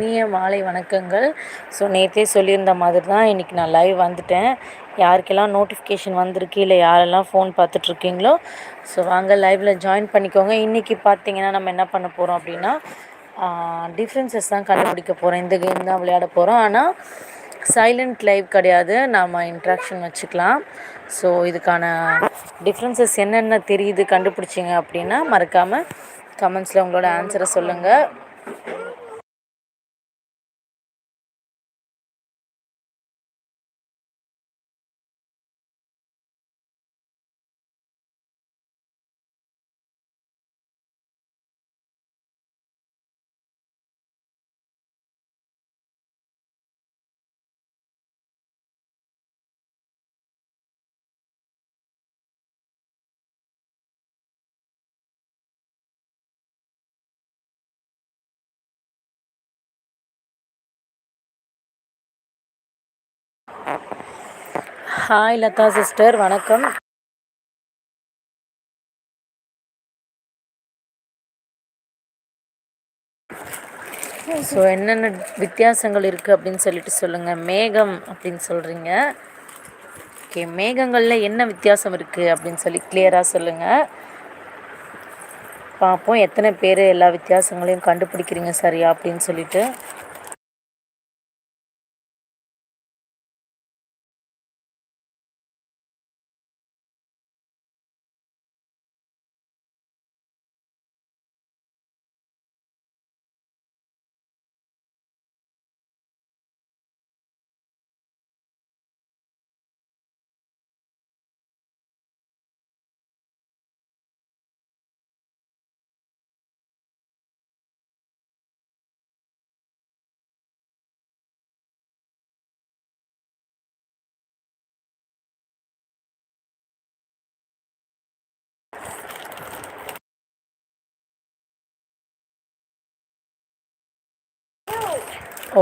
இனிய மாலை வணக்கங்கள். ஸோ நேற்றே சொல்லியிருந்த மாதிரி தான் இன்றைக்கி நான் லைவ் வந்துட்டேன். யாருக்கெல்லாம் நோட்டிஃபிகேஷன் வந்திருக்கு இல்லை யாரெல்லாம் ஃபோன் பார்த்துட்ருக்கீங்களோ ஸோ வாங்க லைவில் ஜாயின் பண்ணிக்கோங்க. இன்றைக்கி பார்த்தீங்கன்னா நம்ம என்ன பண்ண போகிறோம் அப்படின்னா டிஃப்ரென்சஸ் தான் கண்டுபிடிக்க போகிறோம் இந்த கேம் தான் விளையாட போகிறோம் ஆனால் சைலண்ட் லைவ் கிடையாது. நாம் இன்ட்ராக்ஷன் வச்சுக்கலாம். ஸோ இதுக்கான டிஃப்ரென்சஸ் என்னென்ன தெரியுது கண்டுபிடிச்சிங்க அப்படின்னா மறக்காமல் கமெண்ட்ஸில் உங்களோட ஆன்சரை சொல்லுங்கள் ஹாய் லதா சிஸ்டர் வணக்கம். ஸோ என்னென்ன வித்தியாசங்கள் இருக்குது அப்படின்னு சொல்லிட்டு சொல்லுங்கள் மேகம் அப்படின்னு சொல்கிறீங்க ஓகே மேகங்களில் என்ன வித்தியாசம் இருக்குது அப்படின்னு சொல்லி கிளியராக சொல்லுங்கள் பார்ப்போம் எத்தனை பேர் எல்லா வித்தியாசங்களையும் கண்டுபிடிக்கிறீங்க சரியா அப்படின்னு சொல்லிட்டு.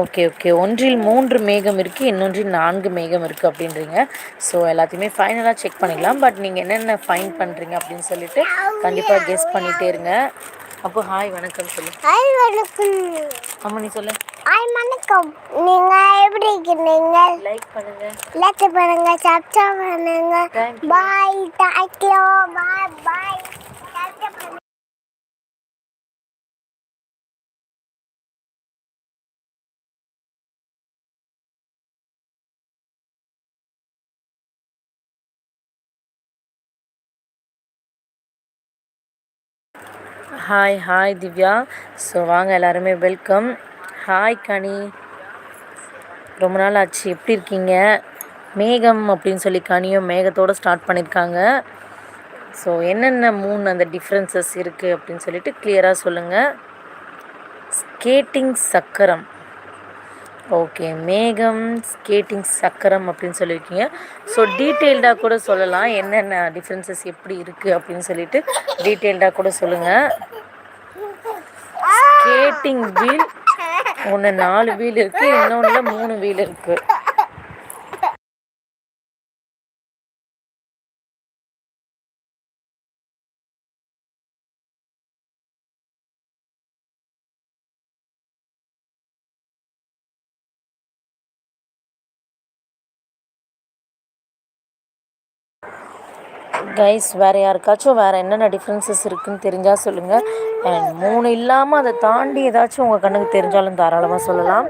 ஓகே ஓகே ஒன்றில் மூன்று மேகம் இருக்குது இன்னொன்றில் நான்கு மேகம் இருக்குது அப்படின்றீங்க. ஸோ எல்லாத்தையுமே ஃபைனலாக செக் பண்ணிடலாம். பட் நீங்கள் என்னென்ன ஃபைன் பண்ணுறீங்க அப்படின்னு சொல்லிட்டு கண்டிப்பாக கெஸ் பண்ணிகிட்டே இருங்க. அப்போ ஹாய் வணக்கம் சொல்லு. ஹாய் வணக்கம். அம்மா நீ சொல்லு. ஹாய் வணக்கம். நீங்க எப்படி இருக்கீங்க? லைக் பண்ணுங்க. லைக் பண்ணுங்க சப்ஸ்கிரைப் பண்ணுங்க. You. Bye thank you bye bye hi hi Divya so வாங்க எல்லாருமே வெல்கம் ஹாய் கனி ரொம்ப நாள் ஆச்சு எப்படி இருக்கீங்க? மேகம் அப்படின்னு சொல்லி கனியும் மேகத்தோடு ஸ்டார்ட் பண்ணியிருக்காங்க ஸோ என்னென்ன மூணு அந்த டிஃப்ரென்சஸ் இருக்குது அப்படின்னு சொல்லிட்டு கிளியராக சொல்லுங்கள் ஸ்கேட்டிங் சக்கரம். ஓகே மேகம் ஸ்கேட்டிங் சக்கரம் அப்படின்னு சொல்லியிருக்கீங்க ஸோ டீட்டெயில்டாக கூட சொல்லலாம். என்னென்ன டிஃப்ரென்சஸ் எப்படி இருக்குது அப்படின்னு சொல்லிட்டு டீட்டெயில்டாக கூட சொல்லுங்கள் ஸ்கேட்டிங் வீல் ஒன்று நாலு வீல் இருக்குது இன்னொன்றில் மூணு வீல் இருக்குது கைஸ் வேறு யாருக்காச்சும் வேறு என்னென்ன டிஃப்ரென்சஸ் இருக்குதுன்னு தெரிஞ்சால் சொல்லுங்கள் அண்ட் மூணு இல்லாமல் அதை தாண்டி ஏதாச்சும் உங்கள் கண்ணுக்கு தெரிஞ்சாலும் தாராளமாக சொல்லலாம்.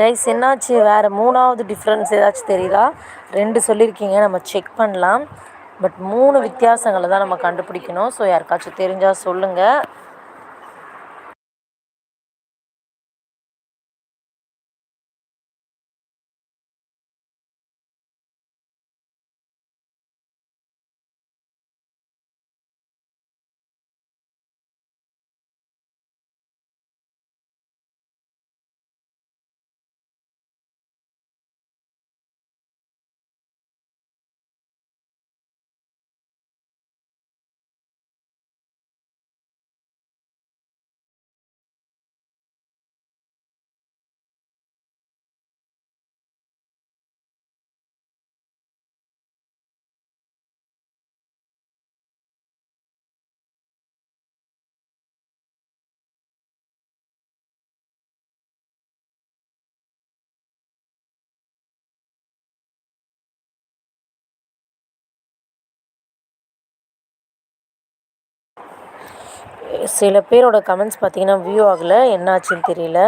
கைஸ் என்னாச்சு? வேறு மூணாவது டிஃப்ரென்ஸ் ஏதாச்சும் தெரியுதா? ரெண்டு சொல்லியிருக்கீங்க நம்ம செக் பண்ணலாம். பட் மூணு வித்தியாசங்களை தான் நம்ம கண்டுபிடிக்கணும். ஸோ யாருக்காச்சும் தெரிஞ்சால் சொல்லுங்கள் சில பேரோட கமெண்ட்ஸ் பார்த்தீங்கன்னா வியூ ஆகலை என்னாச்சுன்னு தெரியல.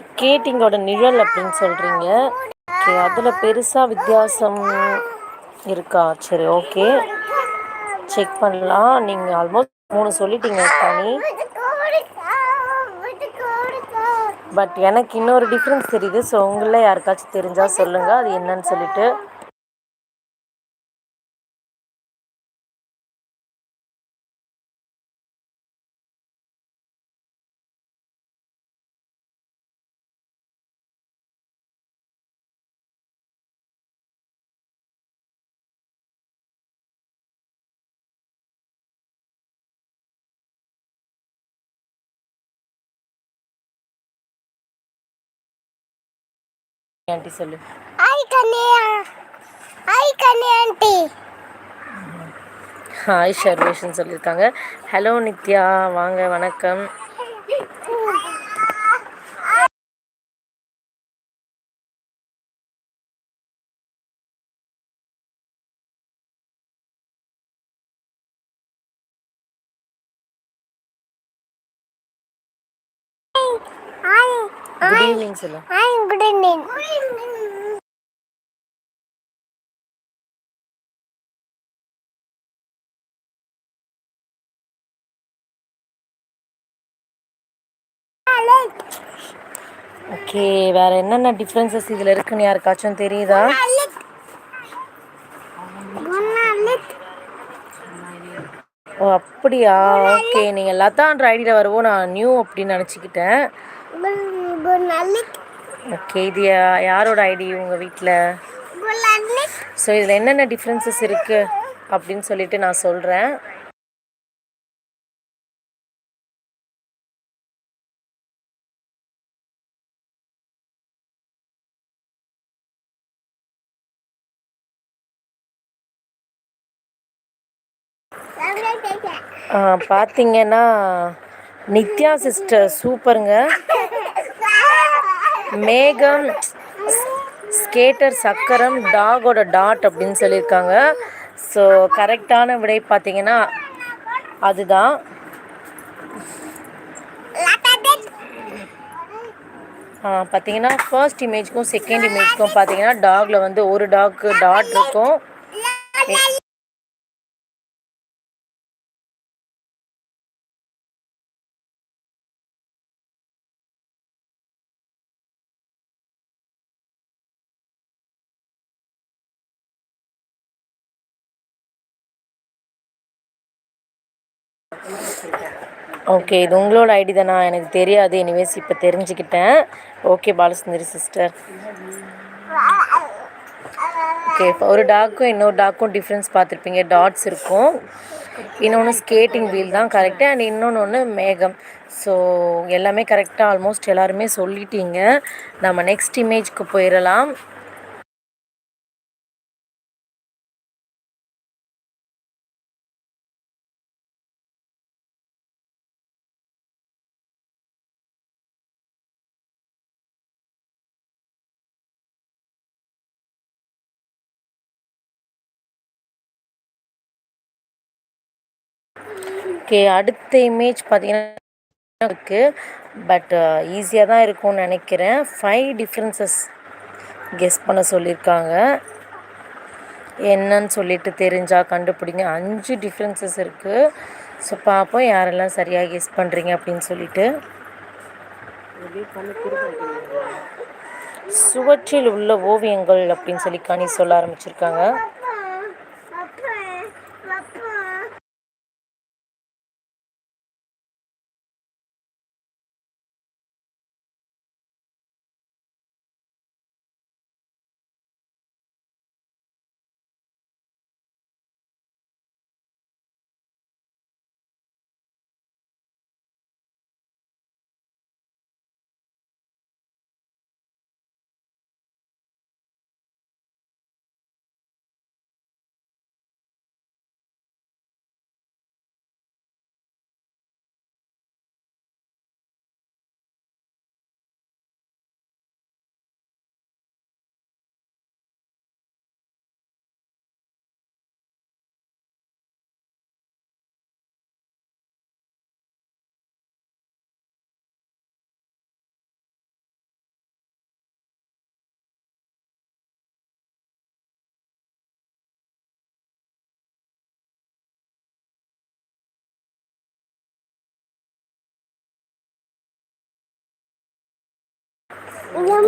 ஸ்கேட்டிங்கோட நிழல் அப்படின்னு சொல்கிறீங்க ஓகே அதில் பெருசாக வித்தியாசம் இருக்கா? சரி ஓகே செக் பண்ணலாம். நீங்கள் ஆல்மோஸ்ட் மூணு சொல்லிட்டீங்க தனி. பட் எனக்கு இன்னொரு டிஃப்ரென்ஸ் தெரியுது. ஸோ உங்களில் யாருக்காச்சும் தெரிஞ்சால் சொல்லுங்கள் அது என்னன்னு சொல்லிட்டு ஆண்டி சொல்லு. ஹாய் கன்னியா ஹாய் கன்னி ஆண்டி ஹாய் ஷர்வேஷன் சொல்லியிருக்காங்க ஹலோ நித்யா. வாங்க வணக்கம். குட் ஈவினிங் சொல்லு ஈவினிங் ஓகே வேற என்னென்ன டிஃப்ரென்சஸ் இதில் இருக்குன்னு யாருக்காச்சும் தெரியுதா? ஓ அப்படியா? ஓகே நீங்கள் லதான்ற ஐடியில் வரவோ நான் நியூ அப்படின்னு நினச்சிக்கிட்டேன். ஓகே இது யாரோட ஐடி உங்கள் வீட்டில் ஸோ இதில் என்னென்ன டிஃப்ரென்சஸ் இருக்குது அப்படின்னு சொல்லிட்டு நான் சொல்கிறேன் பார்த்தீங்கன்னா நித்யா சிஸ்டர் சூப்பருங்க. மேகம் ஸ்கேட்டர் சக்கரம் டாகோட டாட் அப்படின்னு சொல்லியிருக்காங்க. ஸோ கரெக்டான விடை பார்த்தீங்கன்னா அதுதான். ஆ, பார்த்தீங்கன்னா ஃபர்ஸ்ட் இமேஜ்க்கும் செகண்ட் இமேஜ்க்கும் பார்த்தீங்கன்னா டாகில் வந்து ஒரு டாக்கு டாட் இருக்கும். ஓகே இது உங்களோட ஐடி தானா? எனக்கு தெரியாது. எனிவேஸ் இப்போ தெரிஞ்சுக்கிட்டேன். ஓகே பாலசுந்தரி சிஸ்டர் ஓகே ஒரு டாக்கும் இன்னொரு டாக்கும் டிஃப்ரென்ஸ் பார்த்துருப்பீங்க. டாட்ஸ் இருக்கும். இன்னொன்று ஸ்கேட்டிங் வீல் தான் கரெக்டு அண்ட் இன்னொன்று ஒன்று மேகம். ஸோ எல்லாமே கரெக்டாக ஆல்மோஸ்ட் எல்லாருமே சொல்லிட்டீங்க. நம்ம நெக்ஸ்ட் இமேஜ்க்கு போயிடலாம் ஓகே அடுத்த இமேஜ் பார்த்தீங்கன்னா இருக்குது பட் ஈஸியாக தான் இருக்கும்னு நினைக்கிறேன். ஃபைவ் டிஃப்ரென்சஸ் கெஸ் பண்ண சொல்லியிருக்காங்க. என்னன்னு சொல்லிட்டு தெரிஞ்சால் கண்டுபிடிங்க. அஞ்சு டிஃப்ரென்சஸ் இருக்குது ஸோ பார்ப்போம் யாரெல்லாம் சரியாக கெஸ் பண்ணுறீங்க அப்படின்னு சொல்லிட்டு. சுவற்றில் உள்ள ஓவியங்கள் அப்படின்னு சொல்லி கனி சொல்ல ஆரம்பிச்சிருக்காங்க.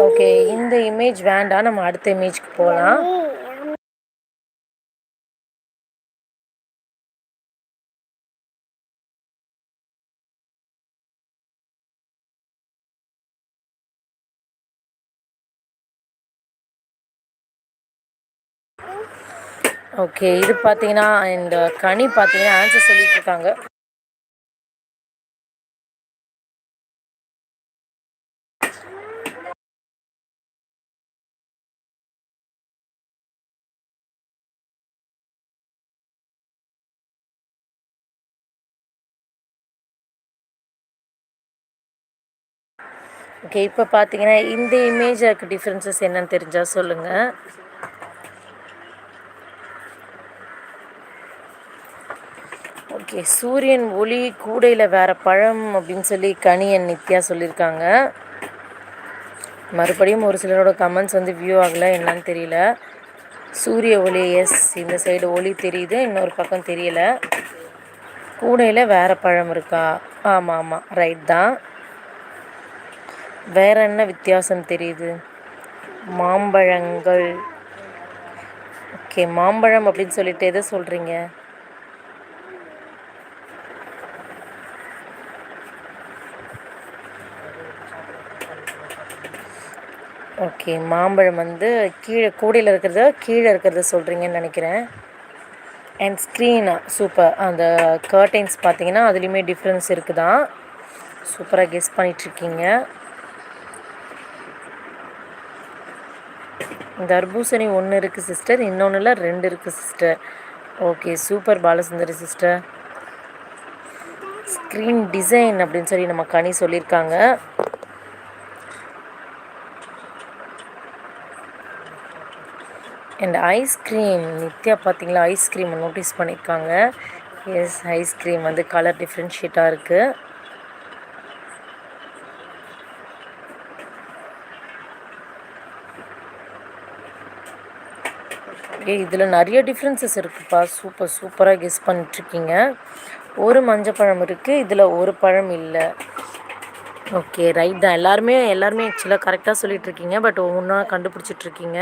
ஓகே இந்த இமேஜ் வேண்டாம் நம்ம அடுத்த இமேஜ்க்கு போகலாம் ஓகே இது பார்த்தீங்கன்னா இந்த கனி பார்த்தீங்கன்னா ஆன்சர் சொல்லிட்டு இருக்காங்க. ஓகே இப்போ பார்த்தீங்கன்னா இந்த இமேஜுக்கு டிஃப்ரென்சஸ் என்னன்னு தெரிஞ்சால் சொல்லுங்கள் ஓகே சூரியன் ஒளி கூடையில் வேறு பழம் அப்படின்னு சொல்லி கனியன் நித்யா சொல்லியிருக்காங்க மறுபடியும் ஒரு சிலரோட கமெண்ட்ஸ் வந்து வியூ ஆகலை என்னன்னு தெரியல. சூரிய ஒளி எஸ் இந்த சைடு ஒளி தெரியுது இன்னொரு பக்கம் தெரியல. கூடையில் வேறு பழம் இருக்கா? ஆமாம் ஆமாம் ரைட் தான். வேற என்ன வித்தியாசம் தெரியுது? மாம்பழங்கள். ஓகே மாம்பழம் அப்படின்னு சொல்லிட்டு எதை சொல்கிறீங்க ஓகே மாம்பழம் வந்து கீழே கூடையில் இருக்கிறத கீழே இருக்கிறத சொல்கிறீங்கன்னு நினைக்கிறேன். அண்ட் ஸ்க்ரீனா சூப்பர் அந்த கர்டைன்ஸ் பார்த்தீங்கன்னா அதுலேயுமே டிஃப்ரென்ஸ் இருக்குதான். சூப்பராக கெஸ் பண்ணிகிட்ருக்கீங்க தர்பூசணி ஒன்று இருக்குது சிஸ்டர் இன்னொன்றில் ரெண்டு இருக்குது sister okay super Balasundari sister screen design அப்படின்னு சொல்லி நம்ம கனி சொல்லியிருக்காங்க. அண்ட் ஐஸ்கிரீம் நித்யா பார்த்தீங்களா? ஐஸ்கிரீம் நோட்டீஸ் பண்ணியிருக்காங்க. எஸ் ஐஸ்கிரீம் வந்து கலர் டிஃப்ரென்ஷியேட்டாக இருக்குது ஏ இதில் நிறைய டிஃப்ரென்சஸ் இருக்குப்பா. சூப்பர் சூப்பராக கெஸ் பண்ணிட்ருக்கீங்க ஒரு மஞ்சப்பழம் இருக்குது இதில் ஒரு பழம் இல்லை. ஓகே ரைட் தான். எல்லாருமே எல்லாருமே ஆக்சுவலாக கரெக்டாக சொல்லிகிட்ருக்கீங்க பட் ஒவ்வொன்றா கண்டுபிடிச்சிட்ருக்கீங்க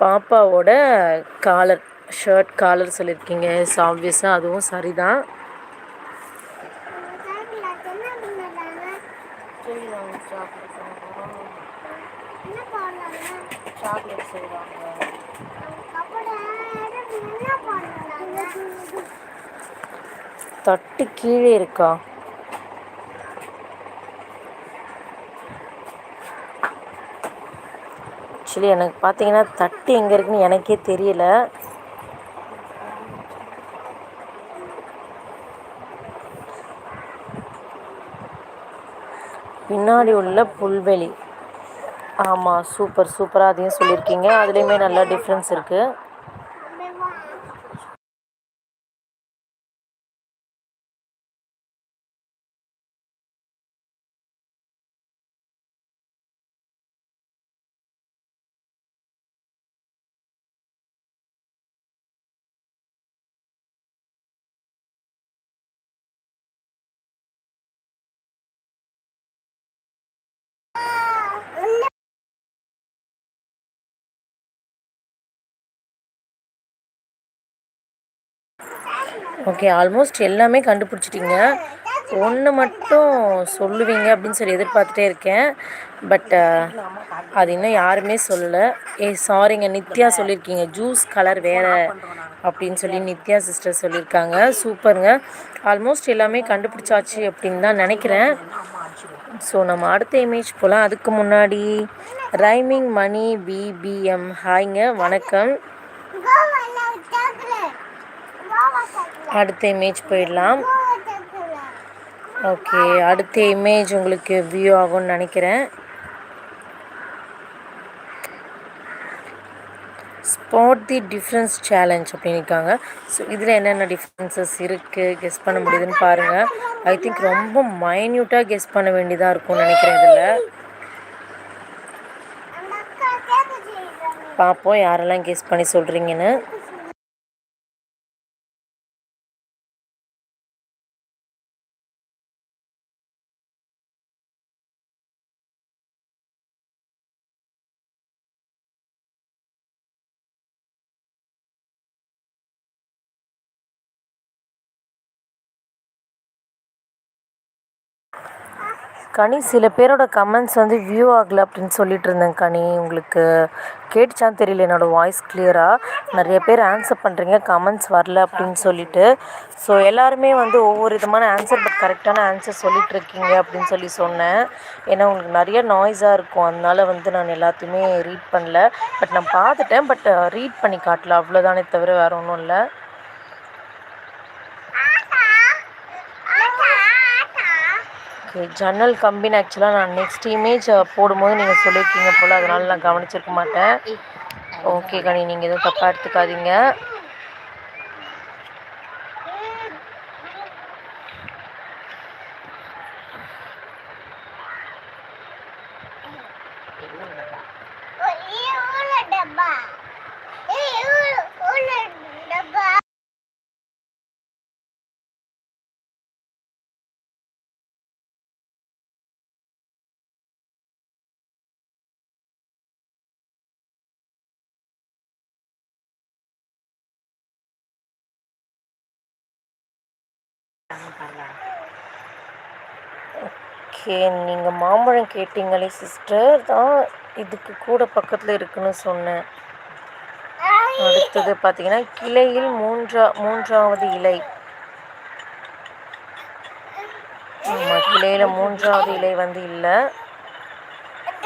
பாப்பாவோட காலர் ஷர்ட் காலர் சொல்லியிருக்கீங்க எஸ் ஆப்வியஸாக அதுவும் சரிதான் என்ன பண்ணாங்க சாக்லேட் செய்வாங்க அப்புறம் என்ன பண்ணாங்க தட்டு கீழே இருக்கா? ஆக்சுவலி எனக்கு பார்த்தீங்கன்னா தட்டு எங்கே இருக்குன்னு எனக்கே தெரியல. பின்னாடி உள்ள புல்வெளி. ஆமாம் சூப்பர் சூப்பராக அதையும் சொல்லியிருக்கீங்க. அதுலேயுமே நல்லா டிஃப்ரென்ஸ் இருக்குது ஓகே ஆல்மோஸ்ட் எல்லாமே கண்டுபிடிச்சிட்டிங்க. ஒன்று மட்டும் சொல்லுவீங்க அப்படின்னு சொல்லி எதிர்பார்த்துட்டே இருக்கேன். பட் uh, அது இன்னும் யாருமே சொல்லலை. ஏ சாரிங்க நித்யா சொல்லியிருக்கீங்க. ஜூஸ் கலர் வேறு அப்படின்னு சொல்லி நித்யா சிஸ்டர் சொல்லியிருக்காங்க. சூப்பருங்க ஆல்மோஸ்ட் எல்லாமே கண்டுபிடிச்சாச்சு அப்படின்னு தான் நினைக்கிறேன். ஸோ நம்ம அடுத்த இமேஜ் போகலாம் அதுக்கு முன்னாடி ரைமிங் மணி பிபிஎம் ஹாய்ங்க வணக்கம். அடுத்த இமேஜ் போயிடலாம். ஓகே அடுத்த இமேஜ் உங்களுக்கு வியூ ஆகும்னு நினைக்கிறேன். ஸ்பாட் தி டிஃப்ரென்ஸ் சேலஞ்ச் அப்படின்னு இருக்காங்க. ஸோ இதில் என்னென்ன டிஃப்ரென்சஸ் இருக்குது கெஸ் பண்ண முடியுதுன்னு பாருங்கள் ஐ திங்க் ரொம்ப மைன்யூட்டாக கெஸ் பண்ண வேண்டியதாக இருக்கும்னு நினைக்கிறேன் இதில். பார்ப்போம் யாரெல்லாம் கெஸ் பண்ணி சொல்கிறீங்கன்னு கனி சில பேரோட கமெண்ட்ஸ் வந்து வியூ ஆகலை அப்படின்னு சொல்லிட்டு இருந்தேன் கனி. உங்களுக்கு கேட்டுச்சான்னு தெரியல என்னோடய வாய்ஸ் கிளியராக நிறைய பேர் ஆன்சர் பண்ணுறீங்க கமெண்ட்ஸ் வரல அப்படின்னு சொல்லிட்டு. ஸோ எல்லாருமே வந்து ஒவ்வொரு விதமான ஆன்சர் பட் கரெக்டான ஆன்சர் சொல்லிட்டு இருக்கீங்க அப்படின்னு சொல்லி சொன்னேன். ஏன்னா உங்களுக்கு நிறைய நாய்ஸாக இருக்கும். அதனால வந்து நான் எல்லாத்தையுமே ரீட் பண்ணல. பட் நான் பார்த்துட்டேன் பட் ரீட் பண்ணி காட்டல. அவ்வளோதானே தவிர வேறு ஒன்றும் இல்லை. ஓகே ஜன்னல் கம்பின்னு ஆக்சுவலாக நான் நெக்ஸ்ட் இமேஜ் போடும்போது நீங்கள் சொல்லியிருக்கீங்க போல் அதனால நான் கவனிச்சிருக்க மாட்டேன். ஓகே கனி நீங்கள் எதுவும் தப்பாக எடுத்துக்காதீங்க. ஓகே நீங்கள் மாம்பழம் கேட்டீங்களே சிஸ்டர் தான் இதுக்கு கூட பக்கத்தில் இருக்குன்னு சொன்னேன். அடுத்தது பார்த்தீங்கன்னா கிளையில் மூன்றா மூன்றாவது இலை. ஆமாம் கிளையில் மூன்றாவது இலை வந்து இல்லை.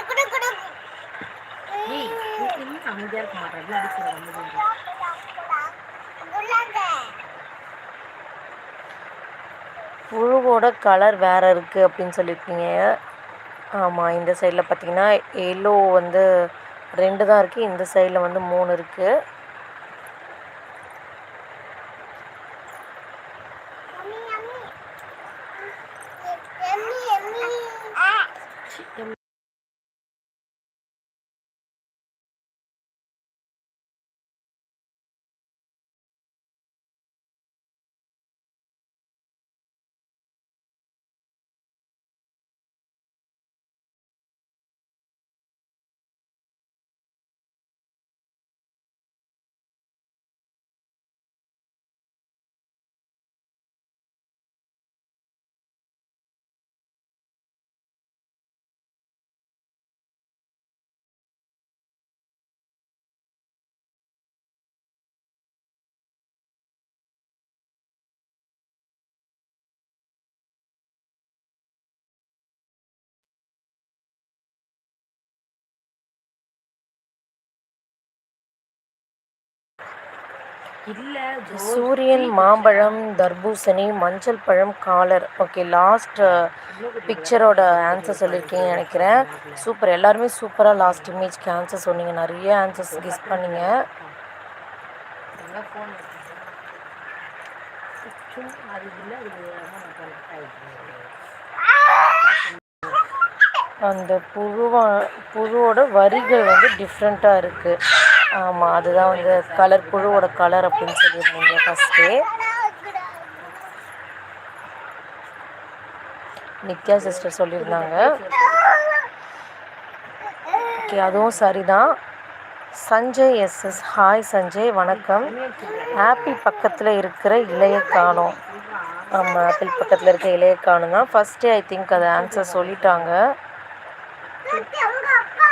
குடு குடு குலாங்க புழுவோட கலர் வேறு இருக்குது அப்படின்னு சொல்லியிருக்கீங்க. ஆமாம் இந்த சைடில் பார்த்தீங்கன்னா எல்லோ வந்து ரெண்டு தான் இருக்குது இந்த சைடில் வந்து மூணு இருக்குது சூரியன் மாம்பழம் தர்பூசணி மஞ்சள் பழம் காலர். ஓகே லாஸ்ட் பிக்சரோட ஆன்சர் சொல்லியிருக்கீங்கன்னு நினைக்கிறேன். சூப்பர். எல்லாருமே சூப்பராக லாஸ்ட் இமேஜ்க்கு ஆன்சர் சொன்னீங்க. நிறைய ஆன்சர்ஸ் கெஸ் பண்ணீங்க. அந்த புழுவா புழுவோட வரிகள் வந்து டிஃப்ரெண்ட்டாக இருக்குது ஆமாம் அதுதான் வந்து கலர் புழுவோட கலர் அப்படின்னு சொல்லியிருந்தீங்க ஃபஸ்ட்டு நித்யா சிஸ்டர் சொல்லியிருந்தாங்க. ஓகே அதுவும் சரிதான். சஞ்சய் எஸ்எஸ் ஹாய் சஞ்சய் வணக்கம். ஆப்பிள் பக்கத்தில் இருக்கிற இலையை காணும். ஆமாம் ஆப்பிள் பக்கத்தில் இருக்க இலையை காணும் தான் ஃபஸ்ட்டே ஐ திங்க் அதை ஆன்சர் சொல்லிட்டாங்க தோட்டி உங்க அப்பா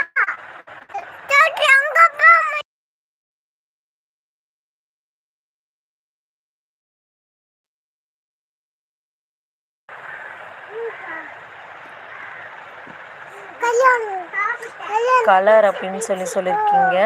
தோட்டி உங்க அப்பா கல்யாணம் கல்யாணம் கலர் அப்படின்னு சொல்லி சொல்லியிருக்கீங்க